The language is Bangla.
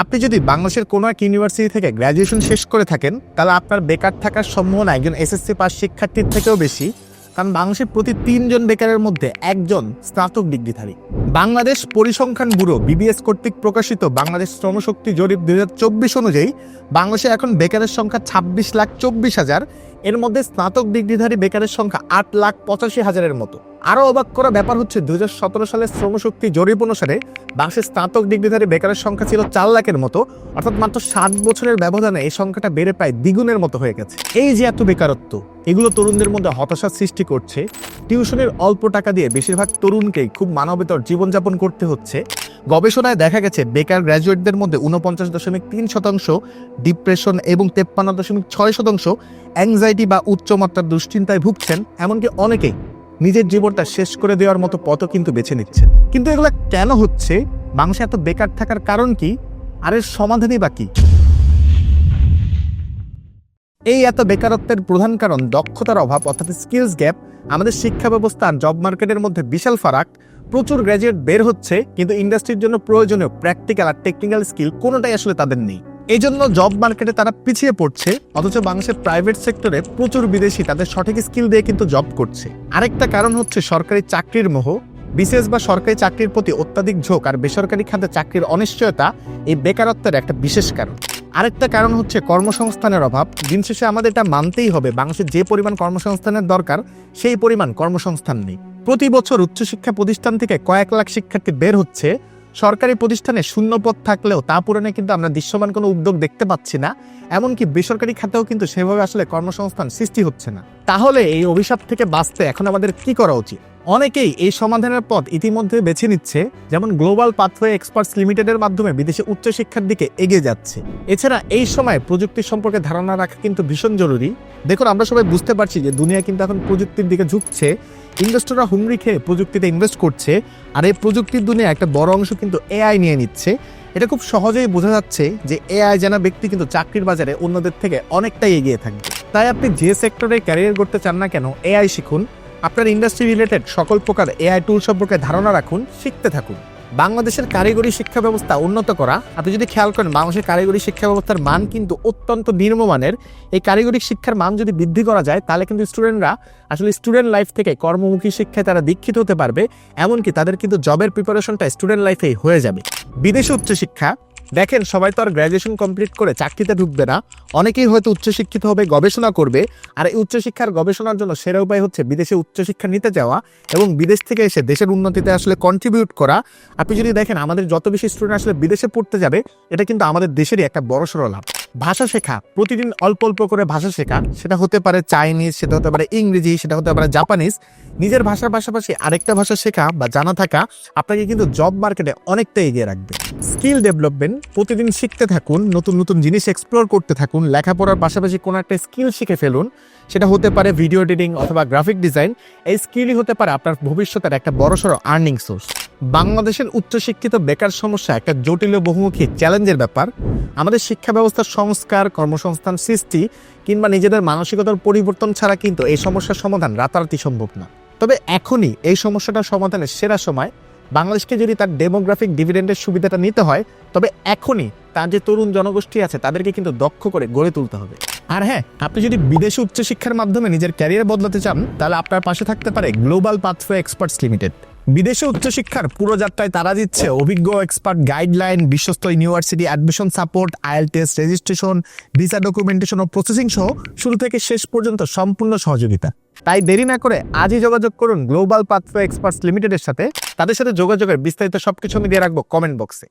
আপনি যদি বাংলাদেশের কোনো এক ইউনিভার্সিটি থেকে গ্র্যাজুয়েশন শেষ করে থাকেন, তাহলে আপনার বেকার থাকার সম্ভাবনা একজন এসএসসি পাস শিক্ষার্থীর থেকেও বেশি। কারণ বাংলাদেশের প্রতি তিনজন বেকারের মধ্যে একজন স্নাতক ডিগ্রিধারী। বাংলাদেশ পরিসংখ্যান ব্যুরো, বিবিএস কর্তৃক প্রকাশিত বাংলাদেশ শ্রমশক্তি জরিপ দুই অনুযায়ী, বাংলাদেশে এখন বেকারের সংখ্যা ছাব্বিশ লাখ চব্বিশ হাজার, এর মধ্যে স্নাতক ডিগ্রিধারী বেকারের সংখ্যা আট লাখ পঁচাশি হাজারের মতো। আরও অবাক করা ব্যাপার হচ্ছে, দুই হাজার সতেরো সালের শ্রমশক্তি জরিপ অনুসারে বাংলাদেশের স্নাতক ডিগ্রিধারী বেকারের সংখ্যা ছিল চার লাখের মতো, অর্থাৎ মাত্র সাত বছরের ব্যবধানে এই সংখ্যাটা বেড়ে প্রায় দ্বিগুণের মতো হয়ে গেছে। এই যে এত বেকারত্ব এগুলো তরুণদের মধ্যে হতাশার সৃষ্টি করছে। টিউশনের অল্প টাকা দিয়ে বেশিরভাগ তরুণকেই খুব মানবেতর জীবনযাপন করতে হচ্ছে। গবেষণায় দেখা গেছে, বেকার গ্র্যাজুয়েটদের মধ্যে উনপঞ্চাশ দশমিক তিন শতাংশ, ডিপ্রেশন এবং তেপ্পান্ন দশমিক ছয় শতাংশ অ্যাংজাইটি বা উচ্চমাত্রার দুশ্চিন্তায় ভুগছেন, এমনকি অনেকেই নিজের জীবনটা শেষ করে দেওয়ার মতো পথও কিন্তু বেছে নিচ্ছেন। কিন্তু এগুলো কেন হচ্ছে? বাংলাদেশে এত বেকার থাকার কারণ কি? আর এর সমাধানই বা কি? এই এত বেকারত্বের প্রধান কারণ দক্ষতার অভাব, অর্থাৎ স্কিলস গ্যাপ আমাদের শিক্ষা ব্যবস্থা আর জব মার্কেটের মধ্যে বিশাল ফারাক। প্রচুর গ্র্যাজুয়েট বের হচ্ছে, কিন্তু ইন্ডাস্ট্রির জন্য প্রয়োজনীয় প্র্যাকটিক্যাল আর টেকনিক্যাল স্কিল কোনোটাই আসলে তাদের নেই। এই জন্য জব মার্কেটে তারা পিছিয়ে পড়ছে, অথচ বাংলাদেশের প্রাইভেট সেক্টরে প্রচুর বিদেশি তাদের সঠিক স্কিল দিয়ে কিন্তু জব করছে। আরেকটা কারণ হচ্ছে সরকারি চাকরির মোহ। বিশেষ বা সরকারি চাকরির প্রতি অত্যাধিক ঝোঁক আর বেসরকারি খাতে চাকরির অনিশ্চয়তা, এই বেকারত্বের একটা বিশেষ কারণ। আরেকটা কারণ হচ্ছে কর্মসংস্থানের অভাব। দিন শেষে আমাদের এটা মানতেই হবে। বাংলাদেশের যে পরিমাণ কর্মসংস্থানের দরকার, সেই পরিমাণ কর্মসংস্থান নেই। প্রতি বছর উচ্চশিক্ষা প্রতিষ্ঠান থেকে কয়েক লাখ শিক্ষার্থী বের হচ্ছে। সরকারি প্রতিষ্ঠানে শূন্য পদ থাকলেও তা পূরণে কিন্তু আমরা দৃশ্যমান কোনো উদ্যোগ দেখতে পাচ্ছি না। এমনকি বেসরকারি খাতেও কিন্তু সেভাবে আসলে কর্মসংস্থান সৃষ্টি হচ্ছে না। তাহলে এই অভিশাপ থেকে বাঁচতে এখন আমাদের কি করা উচিত? অনেকেই এই সমাধানের পথ ইতিমধ্যে বেছে নিচ্ছে, যেমন গ্লোবাল পাথওয়ে এক্সপার্টস লিমিটেডের মাধ্যমে বিদেশে উচ্চশিক্ষার দিকে এগিয়ে যাচ্ছে। এছাড়া এই সময় প্রযুক্তি সম্পর্কে ধারণা রাখা কিন্তু ভীষণ জরুরি। দেখুন, আমরা সবাই বুঝতে পারছি যে দুনিয়া কিন্তু এখন প্রযুক্তির দিকে ঝুঁকছে। ইনভেস্টররা হুমড়ি খেয়ে প্রযুক্তিতে ইনভেস্ট করছে, আর এই প্রযুক্তির দুনিয়া একটা বড় অংশ কিন্তু এআই নিয়ে নিচ্ছে। এটা খুব সহজেই বোঝা যাচ্ছে যে এআই জানা ব্যক্তি কিন্তু চাকরির বাজারে অন্যদের থেকে অনেকটাই এগিয়ে থাকবে। তাই আপনি যে সেক্টরে ক্যারিয়ার করতে চান না কেন, এআই শিখুন। আপনার ইন্ডাস্ট্রি রিলেটেড সকল প্রকার এআই টুল সম্পর্কে ধারণা রাখুন, শিখতে থাকুন। বাংলাদেশের কারিগরি শিক্ষা ব্যবস্থা উন্নত করা। আপনি যদি খেয়াল করেন, বাংলাদেশের কারিগরি শিক্ষা ব্যবস্থার মান কিন্তু অত্যন্ত নিম্নমানের এই কারিগরি শিক্ষার মান যদি বৃদ্ধি করা যায়, তাহলে কিন্তু স্টুডেন্টরা আসলে স্টুডেন্ট লাইফ থেকে কর্মমুখী শিক্ষায় তারা দীক্ষিত হতে পারবে। এমনকি তাদের কিন্তু জবের প্রিপারেশনটা স্টুডেন্ট লাইফেই হয়ে যাবে। বিদেশে উচ্চশিক্ষা দেখেন, সবাই তো আর গ্র্যাজুয়েশন কমপ্লিট করে চাকরিতে ঢুকবে না। অনেকেই হয়তো উচ্চশিক্ষিত হবে, গবেষণা করবে, আর এই উচ্চশিক্ষার গবেষণার জন্য সেরা উপায় হচ্ছে বিদেশে উচ্চশিক্ষা নিতে যাওয়া এবং বিদেশ থেকে এসে দেশের উন্নতিতে আসলে কন্ট্রিবিউট করা। আপনি যদি দেখেন, আমাদের যত বেশি স্টুডেন্ট আসলে বিদেশে পড়তে যাবে, এটা কিন্তু আমাদের দেশেরই একটা বড়সড় লাভ। ভাষা শেখা, প্রতিদিন অল্প অল্প করে ভাষা শেখা, সেটা হতে পারে চাইনিজ, সেটা হতে পারে ইংরেজি, সেটা হতে পারে জাপানিজ। নিজের ভাষার পাশাপাশি আরেকটা ভাষা শেখা বা জানা থাকা, আপনাকে কিন্তু জব মার্কেটে অনেকটা এগিয়ে রাখবে। স্কিল ডেভেলপমেন্ট প্রতিদিন শিখতে থাকুন, নতুন নতুন জিনিস এক্সপ্লোর করতে থাকুন, লেখাপড়ার পাশাপাশি কোনো একটা স্কিল শিখে ফেলুন, সেটা হতে পারে ভিডিও এডিটিং অথবা গ্রাফিক ডিজাইন এই স্কিলই হতে পারে আপনার ভবিষ্যতের একটা বড়সড় আর্নিং সোর্স বাংলাদেশের উচ্চশিক্ষিত বেকার সমস্যা একটা জটিল বহুমুখী চ্যালেঞ্জের ব্যাপার। আমাদের শিক্ষা ব্যবস্থার সংস্কার, কর্মসংস্থান সৃষ্টি কিংবা নিজেদের মানসিকতার পরিবর্তন ছাড়া কিন্তু এই সমস্যার সমাধান রাতারাতি সম্ভব না। তবে এখনই এই সমস্যাটার সমাধানের সেরা সময়। বাংলাদেশকে যদি তার ডেমোগ্রাফিক ডিভিডেন্ডের সুবিধাটা নিতে হয়, তবে এখনই তার যে তরুণ জনগোষ্ঠী আছে, তাদেরকে কিন্তু দক্ষ করে গড়ে তুলতে হবে। আর হ্যাঁ আপনি যদি বিদেশে উচ্চশিক্ষার মাধ্যমে নিজের ক্যারিয়ার বদলাতে চান, তাহলে আপনার পাশে থাকতে পারে গ্লোবাল পাথওয়ে এক্সপার্টস লিমিটেড বিদেশে উচ্চশিক্ষার পুরো যাত্রায় তারা দিচ্ছে অভিজ্ঞ এক্সপার্ট গাইডলাইন বিশ্বস্ত ইউনিভার্সিটি অ্যাডমিশন সাপোর্ট আইএল টেস্ট রেজিস্ট্রেশন ভিসা ডকুমেন্টেশন ও প্রসেসিং সহ শুরু থেকে শেষ পর্যন্ত সম্পূর্ণ সহযোগিতা। তাই দেরি না করে আজই যোগাযোগ করুন গ্লোবাল পাথওয়ে এক্সপার্টস লিমিটেডের সাথে। তাদের সাথে যোগাযোগের বিস্তারিত সবকিছু আমি দিয়ে রাখব কমেন্ট বক্সে